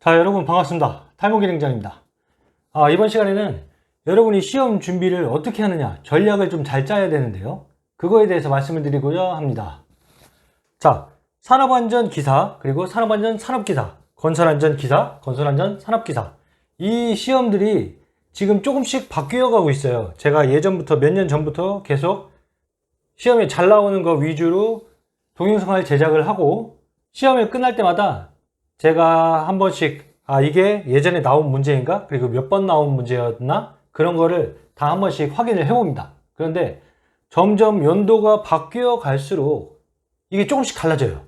자, 여러분 반갑습니다. 탈모기능장입니다. 아, 이번 시간에는 여러분이 시험 준비를 어떻게 하느냐, 전략을 좀 잘 짜야 되는데요. 그거에 대해서 말씀을 드리고자 합니다. 자, 산업안전 기사, 그리고 산업안전 산업기사, 건설안전 기사, 건설안전 산업기사. 이 시험들이 지금 조금씩 바뀌어 가고 있어요. 제가 예전부터 몇 년 전부터 계속 시험에 잘 나오는 거 위주로 동영상을 제작을 하고 시험이 끝날 때마다 제가 한 번씩 아 이게 예전에 나온 문제인가 그리고 몇 번 나온 문제였나 그런 거를 다 한 번씩 확인을 해 봅니다. 그런데 점점 연도가 바뀌어 갈수록 이게 조금씩 달라져요.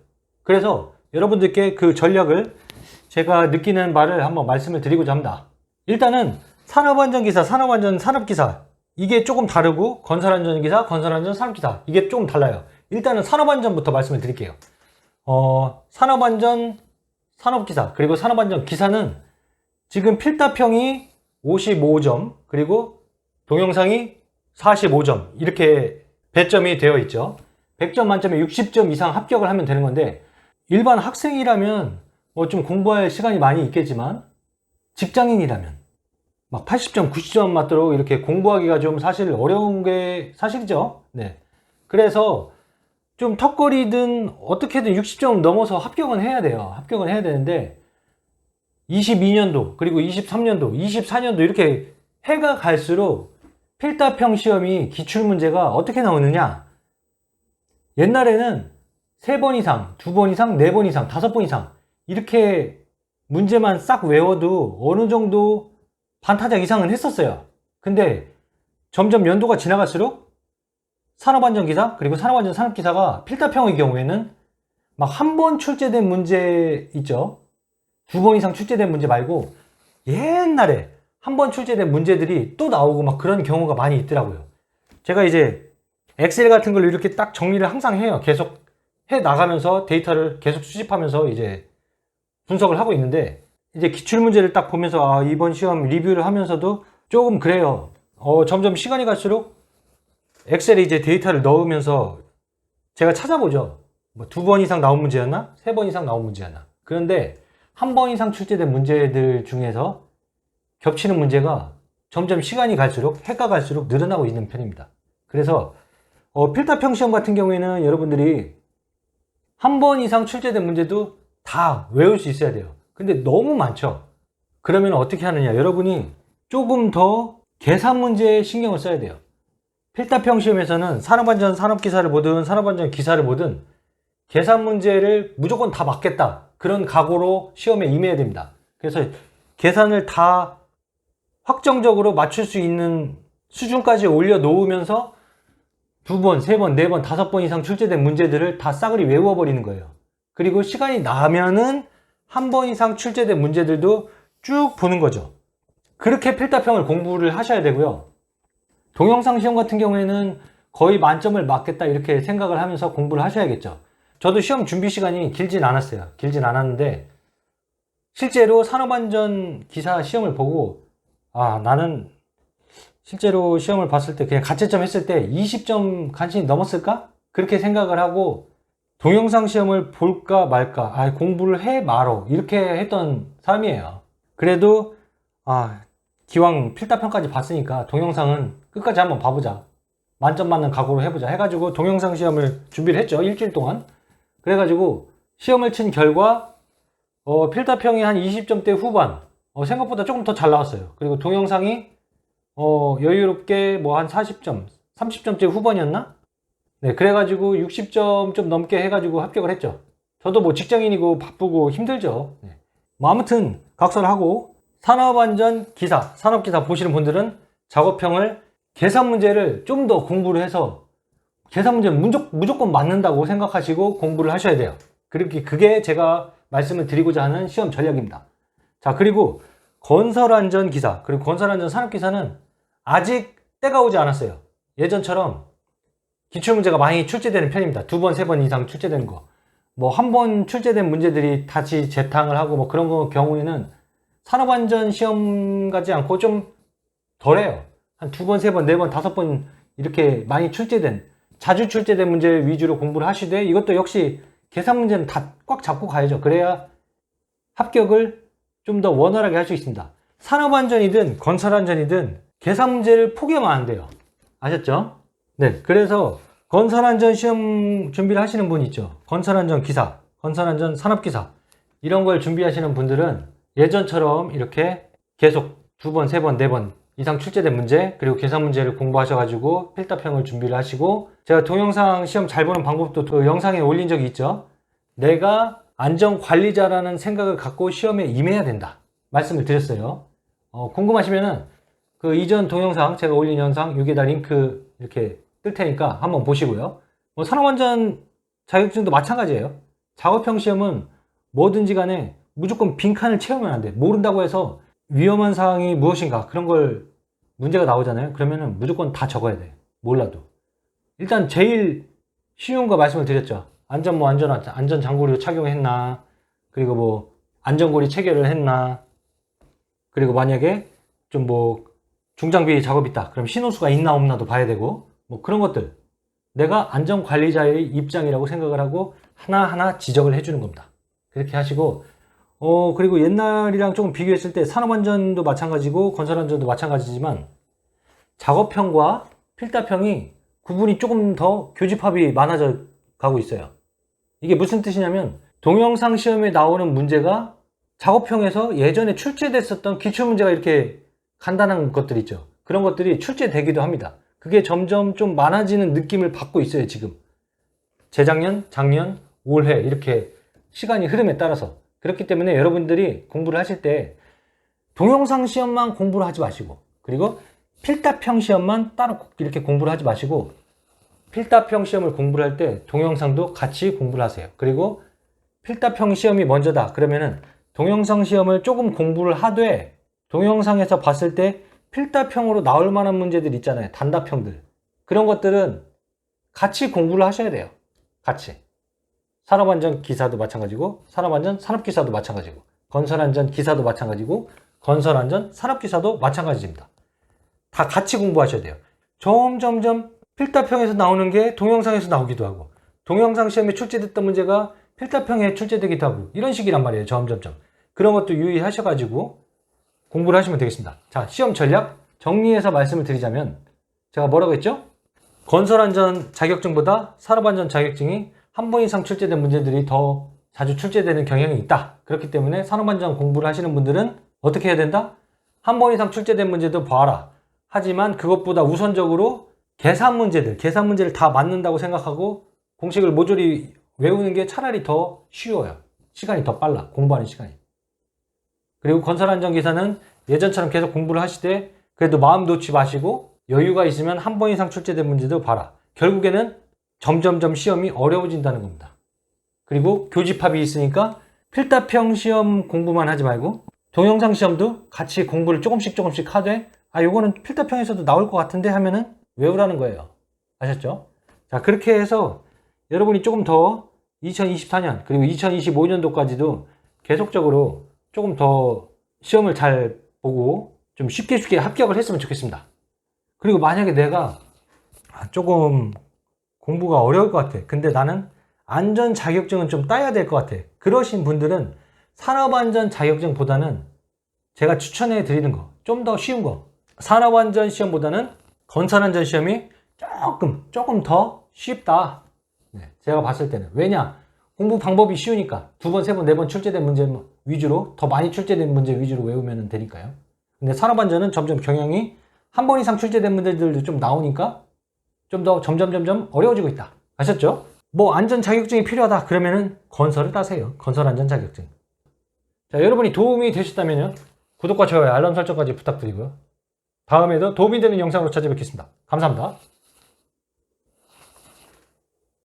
그래서 여러분들께 그 전략을 제가 느끼는 바를 한번 말씀을 드리고자 합니다. 일단은 산업안전기사, 산업안전 산업기사 이게 조금 다르고 건설안전기사, 건설안전 산업기사 이게 조금 달라요. 일단은 산업안전부터 말씀을 드릴게요. 어, 산업안전 산업기사 그리고 산업안전 기사는 지금 필답형이 55점 그리고 동영상이 45점 이렇게 배점이 되어 있죠. 100점 만점에 60점 이상 합격을 하면 되는 건데 일반 학생이라면 뭐 좀 공부할 시간이 많이 있겠지만 직장인이라면 막 80점 90점 맞도록 이렇게 공부하기가 좀 사실 어려운 게 사실이죠. 네. 그래서 좀 턱걸이든 어떻게든 60점 넘어서 합격은 해야 돼요. 합격은 해야 되는데 22년도 그리고 23년도 24년도 이렇게 해가 갈수록 필답형 시험이 기출 문제가 어떻게 나오느냐 옛날에는 3번 이상, 2번 이상, 4번 이상, 5번 이상 이렇게 문제만 싹 외워도 어느 정도 반타작 이상은 했었어요. 근데 점점 연도가 지나갈수록 산업안전기사 그리고 산업안전 산업기사가 필답형의 경우에는 막 한 번 출제된 문제 있죠. 두 번 이상 출제된 문제 말고 옛날에 한 번 출제된 문제들이 또 나오고 막 그런 경우가 많이 있더라고요. 제가 이제 엑셀 같은 걸 이렇게 딱 정리를 항상 해요. 계속 해 나가면서 데이터를 계속 수집하면서 이제 분석을 하고 있는데 이제 기출 문제를 딱 보면서 아 이번 시험 리뷰를 하면서도 조금 그래요. 어 점점 시간이 갈수록 엑셀에 이제 데이터를 넣으면서 제가 찾아보죠. 뭐 두 번 이상 나온 문제였나? 세 번 이상 나온 문제였나? 그런데 한 번 이상 출제된 문제들 중에서 겹치는 문제가 점점 시간이 갈수록 해가 갈수록 늘어나고 있는 편입니다. 그래서 어, 필답형 시험 같은 경우에는 여러분들이 한 번 이상 출제된 문제도 다 외울 수 있어야 돼요. 근데 너무 많죠. 그러면 어떻게 하느냐? 여러분이 조금 더 계산 문제에 신경을 써야 돼요. 필답형 시험에서는 산업안전 산업기사를 보든 산업안전 기사를 보든 계산 문제를 무조건 다 맞겠다. 그런 각오로 시험에 임해야 됩니다. 그래서 계산을 다 확정적으로 맞출 수 있는 수준까지 올려 놓으면서 두 번, 세 번, 네 번, 다섯 번 이상 출제된 문제들을 다 싸그리 외워 버리는 거예요. 그리고 시간이 나면은 한 번 이상 출제된 문제들도 쭉 보는 거죠. 그렇게 필답형을 공부를 하셔야 되고요. 동영상 시험 같은 경우에는 거의 만점을 맞겠다 이렇게 생각을 하면서 공부를 하셔야겠죠. 저도 시험 준비 시간이 길진 않았어요. 길진 않았는데 실제로 산업안전 기사 시험을 보고 아 나는 실제로 시험을 봤을 때 그냥 가채점 했을 때 20점 간신히 넘었을까? 그렇게 생각을 하고 동영상 시험을 볼까 말까 아 공부를 해 말어 이렇게 했던 사람이에요. 그래도 아 기왕 필답형까지 봤으니까 동영상은 끝까지 한번 봐보자. 만점 맞는 각오로 해보자. 해가지고 동영상 시험을 준비를 했죠. 일주일 동안. 그래가지고 시험을 친 결과 어, 필답형이 한 20점대 후반. 어, 생각보다 조금 더 잘 나왔어요. 그리고 동영상이 어, 여유롭게 뭐 한 40점, 30점대 후반이었나? 네, 그래가지고 60점 좀 넘게 해가지고 합격을 했죠. 저도 뭐 직장인이고 바쁘고 힘들죠. 네. 뭐 아무튼 각설하고 산업안전 기사, 산업기사 보시는 분들은 작업형을 계산 문제를 좀 더 공부를 해서 계산 문제는 무조건, 맞는다고 생각하시고 공부를 하셔야 돼요. 그렇게 그게 제가 말씀을 드리고자 하는 시험 전략입니다. 자, 그리고 건설안전 기사, 그리고 건설안전 산업기사는 아직 때가 오지 않았어요. 예전처럼 기출문제가 많이 출제되는 편입니다. 두 번, 세 번 이상 출제되는 거. 뭐 한 번 출제된 문제들이 다시 재탕을 하고 뭐 그런 거 경우에는 산업안전 시험 같지 않고 좀 덜해요. 한 두 번, 세 번, 네 번, 다섯 번 이렇게 많이 출제된 자주 출제된 문제 위주로 공부를 하시되 이것도 역시 계산 문제는 다 꽉 잡고 가야죠. 그래야 합격을 좀 더 원활하게 할 수 있습니다. 산업안전이든 건설안전이든 계산 문제를 포기하면 안 돼요. 아셨죠? 네. 그래서 건설안전 시험 준비를 하시는 분 있죠. 건설안전 기사, 건설안전 산업기사 이런 걸 준비하시는 분들은 예전처럼 이렇게 계속 두 번, 세 번, 네 번 이상 출제된 문제 그리고 계산 문제를 공부하셔가지고 필답형을 준비를 하시고 제가 동영상 시험 잘 보는 방법도 그 영상에 올린 적이 있죠. 내가 안전관리자라는 생각을 갖고 시험에 임해야 된다. 말씀을 드렸어요. 어, 궁금하시면은 그 이전 동영상 제가 올린 영상 여기에다 링크 이렇게 뜰 테니까 한번 보시고요. 뭐 산업안전 자격증도 마찬가지예요. 작업형 시험은 뭐든지 간에 무조건 빈칸을 채우면 안 돼. 모른다고 해서 위험한 사항이 무엇인가 그런 걸 문제가 나오잖아요. 그러면은 무조건 다 적어야 돼. 몰라도. 일단 제일 쉬운 거 말씀을 드렸죠. 안전 뭐 안전 안전 장구를 착용했나 그리고 뭐 안전고리 체결을 했나 그리고 만약에 좀 뭐 중장비 작업 있다 그럼 신호수가 있나 없나도 봐야 되고 뭐 그런 것들 내가 안전관리자의 입장이라고 생각을 하고 하나하나 지적을 해주는 겁니다 그렇게 하시고 어 그리고 옛날이랑 조금 비교했을 때 산업안전도 마찬가지고 건설안전도 마찬가지지만 작업형과 필답형이 구분이 조금 더 교집합이 많아져 가고 있어요 이게 무슨 뜻이냐면 동영상 시험에 나오는 문제가 작업형에서 예전에 출제됐었던 기출문제가 이렇게 간단한 것들 있죠. 그런 것들이 출제되기도 합니다. 그게 점점 좀 많아지는 느낌을 받고 있어요, 지금. 재작년, 작년, 올해 이렇게 시간이 흐름에 따라서. 그렇기 때문에 여러분들이 공부를 하실 때 동영상 시험만 공부를 하지 마시고 그리고 필답형 시험만 따로 이렇게 공부를 하지 마시고 필답형 시험을 공부를 할 때 동영상도 같이 공부를 하세요. 그리고 필답형 시험이 먼저다. 그러면은 동영상 시험을 조금 공부를 하되 동영상에서 봤을 때 필답형으로 나올 만한 문제들 있잖아요. 단답형들. 그런 것들은 같이 공부를 하셔야 돼요. 같이. 산업안전 기사도 마찬가지고 산업안전 산업기사도 마찬가지고 건설안전 기사도 마찬가지고 건설안전 산업기사도 마찬가지입니다. 다 같이 공부하셔야 돼요. 점점점 필답형에서 나오는 게 동영상에서 나오기도 하고 동영상 시험에 출제됐던 문제가 필답형에 출제되기도 하고 이런 식이란 말이에요. 점점점. 그런 것도 유의하셔가지고 공부를 하시면 되겠습니다. 자, 시험 전략 정리해서 말씀을 드리자면 제가 뭐라고 했죠? 건설안전 자격증보다 산업안전 자격증이 한 번 이상 출제된 문제들이 더 자주 출제되는 경향이 있다. 그렇기 때문에 산업안전 공부를 하시는 분들은 어떻게 해야 된다? 한 번 이상 출제된 문제도 봐라. 하지만 그것보다 우선적으로 계산 문제들, 계산 문제를 다 맞는다고 생각하고 공식을 모조리 외우는 게 차라리 더 쉬워요. 시간이 더 빨라. 공부하는 시간이. 그리고 건설안전기사는 예전처럼 계속 공부를 하시되 그래도 마음 놓지 마시고 여유가 있으면 한 번 이상 출제된 문제도 봐라. 결국에는 점점점 시험이 어려워진다는 겁니다. 그리고 교집합이 있으니까 필답형 시험 공부만 하지 말고 동영상 시험도 같이 공부를 조금씩 조금씩 하되 아 요거는 필답형에서도 나올 것 같은데 하면은 외우라는 거예요. 아셨죠? 자 그렇게 해서 여러분이 조금 더 2024년 그리고 2025년도까지도 계속적으로 조금 더 시험을 잘 보고 좀 쉽게 쉽게 합격을 했으면 좋겠습니다. 그리고 만약에 내가 아, 조금 공부가 어려울 것 같아. 근데 나는 안전 자격증은 좀 따야 될 것 같아. 그러신 분들은 산업안전 자격증보다는 제가 추천해 드리는 거, 좀 더 쉬운 거. 산업안전 시험보다는 건설안전 시험이 조금, 조금 더 쉽다. 네, 제가 봤을 때는. 왜냐? 공부 방법이 쉬우니까. 두 번, 세 번, 네 번 출제된 문제 위주로, 더 많이 출제된 문제 위주로 외우면 되니까요. 근데 산업안전은 점점 경향이 한 번 이상 출제된 문제들도 좀 나오니까 좀 더 점점 점점 어려워지고 있다. 아셨죠? 뭐 안전 자격증이 필요하다 그러면은 건설을 따세요. 건설 안전 자격증. 자, 여러분이 도움이 되셨다면요. 구독과 좋아요, 알람 설정까지 부탁드리고요. 다음에도 도움이 되는 영상으로 찾아뵙겠습니다. 감사합니다.